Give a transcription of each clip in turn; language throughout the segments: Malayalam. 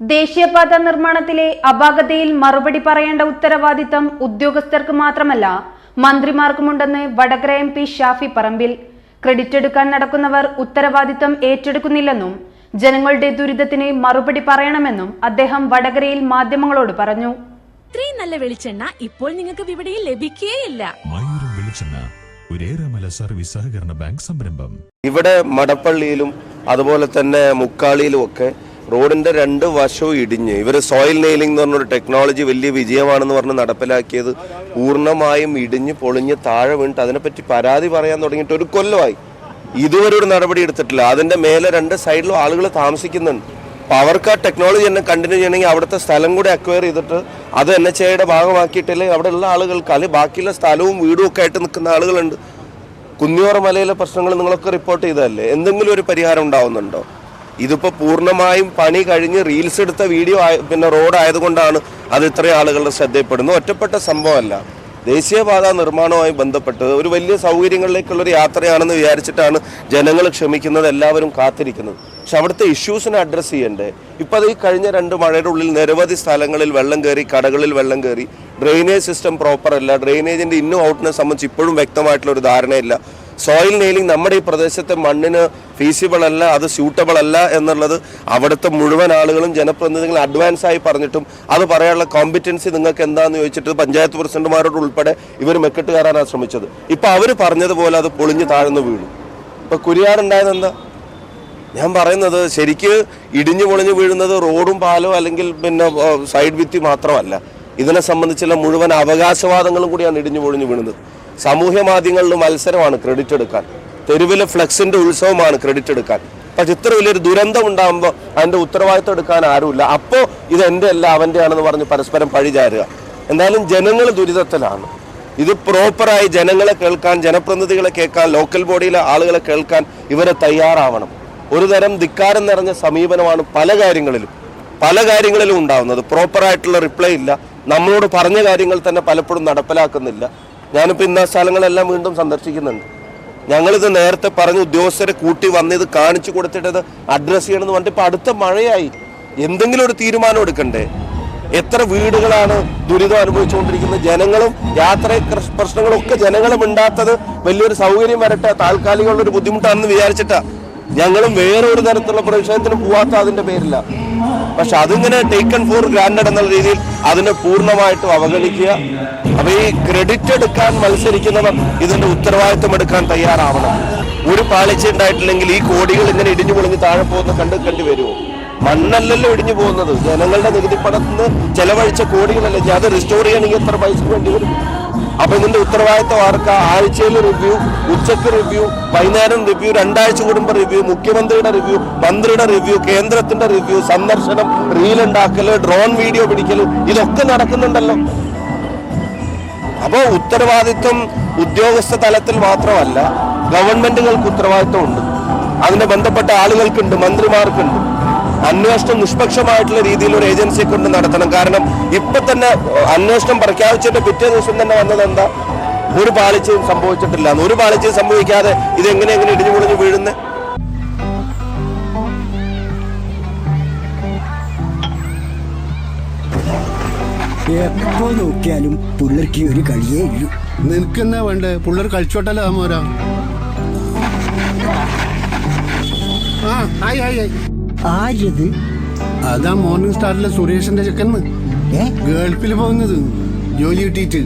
ദേശീയപാത നിർമ്മാണത്തിലെ അപാകതയിൽ മറുപടി പറയേണ്ട ഉത്തരവാദിത്തം ഉദ്യോഗസ്ഥർക്ക് മാത്രമല്ല മന്ത്രിമാർക്കുമുണ്ടെന്ന് Vadakara M P Shafi Parambil. Credit എടുക്കാൻ നടക്കുന്നവർ ഉത്തരവാദിത്തം ഏറ്റെടുക്കുന്നില്ലെന്നും ജനങ്ങളുടെ ദുരിതത്തിന് മറുപടി പറയണമെന്നും അദ്ദേഹം വടകരയിൽ മാധ്യമങ്ങളോട് പറഞ്ഞു. ഇത്രയും നല്ല വെളിച്ചെണ്ണ ഇപ്പോൾ നിങ്ങൾക്ക് വിപണിയിൽ ലഭിക്കുകയില്ല സർവീസ് സഹകരണ ബാങ്ക് സംരംഭം. ഇവിടെ മടപ്പള്ളിയിലും അതുപോലെ തന്നെ മുക്കാളിയിലും ഒക്കെ റോഡിന്റെ രണ്ട് വശവും ഇടിഞ്ഞ്. ഇവർ സോയിൽ നെയിലിംഗ് എന്ന് പറഞ്ഞൊരു ടെക്നോളജി വലിയ വിജയമാണെന്ന് പറഞ്ഞ് നടപ്പിലാക്കിയത് പൂർണമായും ഇടിഞ്ഞ് പൊളിഞ്ഞ് താഴെ വീണിട്ട് അതിനെപ്പറ്റി പരാതി പറയാൻ തുടങ്ങിയിട്ട് ഒരു കൊല്ലമായി. ഇതുവരെ ഒരു നടപടി എടുത്തിട്ടില്ല. അതിന്റെ മേലെ രണ്ട് സൈഡിലും ആളുകൾ താമസിക്കുന്നുണ്ട്. അപ്പൊ അവർക്ക് ആ ടെക്നോളജി തന്നെ കണ്ടിന്യൂ ചെയ്യണമെങ്കിൽ അവിടുത്തെ സ്ഥലം കൂടി അക്വയർ ചെയ്തിട്ട് അത് എൻ എച്ച് ഐയുടെ ഭാഗമാക്കിയിട്ടില്ലെങ്കിൽ അവിടെ ഉള്ള ആളുകൾക്ക് അല്ലെങ്കിൽ ബാക്കിയുള്ള സ്ഥലവും വീടും ഒക്കെ ആയിട്ട് നിൽക്കുന്ന ആളുകളുണ്ട്. കുന്നിയോറ മലയിലെ പ്രശ്നങ്ങൾ നിങ്ങളൊക്കെ റിപ്പോർട്ട് ചെയ്തതല്ലേ? എന്തെങ്കിലും ഒരു പരിഹാരം ഉണ്ടാവുന്നുണ്ടോ? ഇതിപ്പോ പൂർണമായും പണി കഴിഞ്ഞ് റീൽസ് എടുത്ത വീഡിയോ പിന്നെ റോഡ് ആയതുകൊണ്ടാണ് അത് ഇത്രയും ആളുകളുടെ ശ്രദ്ധയിൽപ്പെടുന്നത്. ഒറ്റപ്പെട്ട സംഭവമല്ല. ദേശീയപാത നിർമ്മാണവുമായി ബന്ധപ്പെട്ട് ഒരു വലിയ സൗകര്യങ്ങളിലേക്കുള്ള ഒരു യാത്രയാണെന്ന് വിചാരിച്ചിട്ടാണ് ജനങ്ങൾ ക്ഷമിക്കുന്നത് എല്ലാവരും കാത്തിരിക്കുന്നത്. പക്ഷെ അവിടുത്തെ ഇഷ്യൂസിനെ അഡ്രസ്സ് ചെയ്യണ്ടേ? ഇപ്പോൾ അത് ഈ കഴിഞ്ഞ രണ്ട് മഴയുടെ ഉള്ളിൽ നിരവധി സ്ഥലങ്ങളിൽ വെള്ളം കയറി കടകളിൽ വെള്ളം കയറി ഡ്രെയിനേജ് സിസ്റ്റം പ്രോപ്പർ അല്ല ഡ്രെയിനേജിന്റെ ഇന്നും ഔട്ടിനെ സംബന്ധിച്ച് ഇപ്പോഴും വ്യക്തമായിട്ടുള്ള ഒരു ധാരണയില്ല. സോയിൽ നെയിലിംഗ് നമ്മുടെ ഈ പ്രദേശത്തെ മണ്ണിന് ഫീസിബിൾ അല്ല അത് സ്യൂട്ടബിൾ അല്ല എന്നുള്ളത് അവിടുത്തെ മുഴുവൻ ആളുകളും ജനപ്രതിനിധികളും അഡ്വാൻസ് ആയി പറഞ്ഞിട്ടും അത് പറയാനുള്ള കോമ്പിറ്റൻസി നിങ്ങൾക്ക് എന്താന്ന് ചോദിച്ചിട്ട് പഞ്ചായത്ത് പ്രസിഡന്റുമാരോട് ഉൾപ്പെടെ ഇവർ മെക്കെട്ട് കയറാനാണ് ശ്രമിച്ചത് ഇപ്പൊ അവർ പറഞ്ഞതുപോലെ അത് പൊളിഞ്ഞ് താഴ്ന്നു വീണു. ഇപ്പൊ കുരിയാറുണ്ടായത് എന്താ? ഞാൻ പറയുന്നത് ശരിക്ക് ഇടിഞ്ഞു പൊളിഞ്ഞു വീഴുന്നത് റോഡും പാലോ അല്ലെങ്കിൽ പിന്നെ സൈഡ് ഭിത്തി മാത്രമല്ല. ഇതിനെ സംബന്ധിച്ചുള്ള മുഴുവൻ അവകാശവാദങ്ങളും കൂടിയാണ് ഇടിഞ്ഞു പൊളിഞ്ഞു വീണത്. സാമൂഹ്യ മാധ്യമങ്ങളിൽ മത്സരമാണ് ക്രെഡിറ്റ് എടുക്കാൻ. തെരുവിലെ ഫ്ലെക്സിന്റെ ഉത്സവമാണ് ക്രെഡിറ്റ് എടുക്കാൻ. പക്ഷെ ഇത്ര വലിയൊരു ദുരന്തം ഉണ്ടാകുമ്പോൾ അതിന്റെ ഉത്തരവാദിത്വം എടുക്കാൻ ആരുമില്ല. അപ്പോൾ ഇത് എന്റെ അല്ല അവന്റെ ആണെന്ന് പറഞ്ഞ് പരസ്പരം പഴിചാരുക എന്തായാലും ജനങ്ങൾ ദുരിതത്തിലാണ്. ഇത് പ്രോപ്പറായി ജനങ്ങളെ കേൾക്കാൻ ജനപ്രതിനിധികളെ കേൾക്കാൻ ലോക്കൽ ബോഡിയിലെ ആളുകളെ കേൾക്കാൻ ഇവരെ തയ്യാറാവണം. ഒരു തരം ധിക്കാരം നിറഞ്ഞ സമീപനമാണ് പല കാര്യങ്ങളിലും പല കാര്യങ്ങളിലും ഉണ്ടാവുന്നത്. പ്രോപ്പറായിട്ടുള്ള റിപ്ലൈ ഇല്ല. നമ്മളോട് പറഞ്ഞ കാര്യങ്ങൾ തന്നെ പലപ്പോഴും നടപ്പിലാക്കുന്നില്ല. ഞാനിപ്പോൾ ഇന്ന സ്ഥലങ്ങളെല്ലാം വീണ്ടും സന്ദർശിക്കുന്നുണ്ട്. ഞങ്ങളിത് നേരത്തെ പറഞ്ഞ് ഉദ്യോഗസ്ഥരെ കൂട്ടി വന്ന് ഇത് കാണിച്ചു കൊടുത്തിട്ടത് അഡ്രസ്സ് ചെയ്യണമെന്ന് പറഞ്ഞിട്ട് ഇപ്പൊ അടുത്ത മഴയായി. എന്തെങ്കിലും ഒരു തീരുമാനം എടുക്കണ്ടേ? എത്ര വീടുകളാണ് ദുരിതം അനുഭവിച്ചുകൊണ്ടിരിക്കുന്നത്? ജനങ്ങളും യാത്ര പ്രശ്നങ്ങളും ഒക്കെ ജനങ്ങളും ഉണ്ടാത്തത് വലിയൊരു സൗകര്യം വരട്ടെ താൽക്കാലികമുള്ള ഒരു ബുദ്ധിമുട്ടാണെന്ന് വിചാരിച്ചിട്ടാ. ഞങ്ങളും വേറെ ഒരു തരത്തിലുള്ള പ്രതിഷേധത്തിന് പോവാത്ത അതിന്റെ പേരില്ല. പക്ഷെ അതിങ്ങനെ ടേക്കൺ ഫോർ ഗ്രാൻഡഡ് എന്നുള്ള രീതിയിൽ അതിനെ പൂർണമായിട്ടും അവഗണിക്കുക. അപ്പൊ ഈ ക്രെഡിറ്റ് എടുക്കാൻ മത്സരിക്കുന്നവർ ഇതിന്റെ ഉത്തരവാദിത്വം എടുക്കാൻ തയ്യാറാവണം. ഒരു പാളിച്ച ഉണ്ടായിട്ടില്ലെങ്കിൽ ഈ കോടികൾ ഇങ്ങനെ ഇടിഞ്ഞു പൊളിഞ്ഞ് താഴെ പോകുന്ന കണ്ട് കണ്ടു വരുമോ മണ്ണല്ലല്ലോ ഇടിഞ്ഞു പോകുന്നത്. ജനങ്ങളുടെ നികുതി പണത്തിന് ചെലവഴിച്ച കോടികളല്ലേ? അത് റിസ്റ്റോർ ചെയ്യണമെങ്കിൽ എത്ര പൈസ വേണ്ടി വരും? അപ്പൊ ഇതിന്റെ ഉത്തരവാദിത്വം ആർക്ക? ആഴ്ചയിൽ റിവ്യൂ ഉച്ചയ്ക്ക് റിവ്യൂ വൈകുന്നേരം റിവ്യൂ രണ്ടാഴ്ച കൂടുമ്പോൾ റിവ്യൂ മുഖ്യമന്ത്രിയുടെ റിവ്യൂ മന്ത്രിയുടെ റിവ്യൂ കേന്ദ്രത്തിന്റെ റിവ്യൂ സന്ദർശനം റീൽ ഉണ്ടാക്കൽ ഡ്രോൺ വീഡിയോ പിടിക്കൽ ഇതൊക്കെ നടക്കുന്നുണ്ടല്ലോ. അപ്പോൾ ഉത്തരവാദിത്വം ഉദ്യോഗസ്ഥ തലത്തിൽ മാത്രമല്ല ഗവൺമെന്റുകൾക്ക് ഉത്തരവാദിത്വം ഉണ്ട് അതിനെ ബന്ധപ്പെട്ട ആളുകൾക്കുണ്ട് മന്ത്രിമാർക്കുണ്ട്. അന്വേഷണം നിഷ്പക്ഷമായിട്ടുള്ള രീതിയിൽ ഒരു ഏജൻസിയെ കൊണ്ട് നടത്തണം. കാരണം ഇപ്പൊ തന്നെ അന്വേഷണം പ്രഖ്യാപിച്ചിട്ട് പിറ്റേ ദിവസം തന്നെ വന്നത് എന്താ? ഒരു പാളിച്ചയും സംഭവിച്ചിട്ടില്ല. ഒരു പാളിച്ചയും സംഭവിക്കാതെ ഇത് എങ്ങനെ എങ്ങനെ ഇടിഞ്ഞു പൊളിഞ്ഞു വീഴുന്നത് എപ്പോ നോക്കിയാലും പുള്ളർക്ക് ഒരു കളിയേ ഇല്ലു. നിനക്കെന്നാ വേണ്ടേ? പുള്ളർ കളിച്ചോട്ടല്ലോ ആ ആയി ആയി ആയി ആരത് അതാ മോർണിംഗ് സ്റ്റാറിലെ സുരേഷിന്റെ ചെക്കന്ന് ഗൾഫിൽ പോകുന്നത്. ജോലി കിട്ടിയിട്ട്.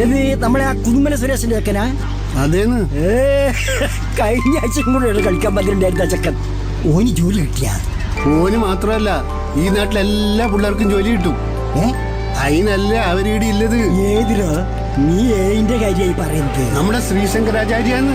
ഏത് നമ്മളെ ആ കുടുംബന സുരേഷിന്റെ ചെക്കനാ? അതേന്ന്. കഴിഞ്ഞ ആഴ്ച കൂടെ കളിക്കാൻ പന്ത്രണ്ടായിരുന്ന ചെക്കൻ. ഓന് ജോലി കിട്ടിയാ? ഓന് മാത്രമല്ല ഈ നാട്ടിലെ എല്ലാ പിള്ളേർക്കും ജോലി കിട്ടും. അതിനല്ല അവരീടെ ഇല്ലത് ഏതിലോ നീ ഏതിന്റെ കാര്യമായി പറയുന്നത്. നമ്മുടെ ശ്രീശങ്കരാചാര്യാന്ന്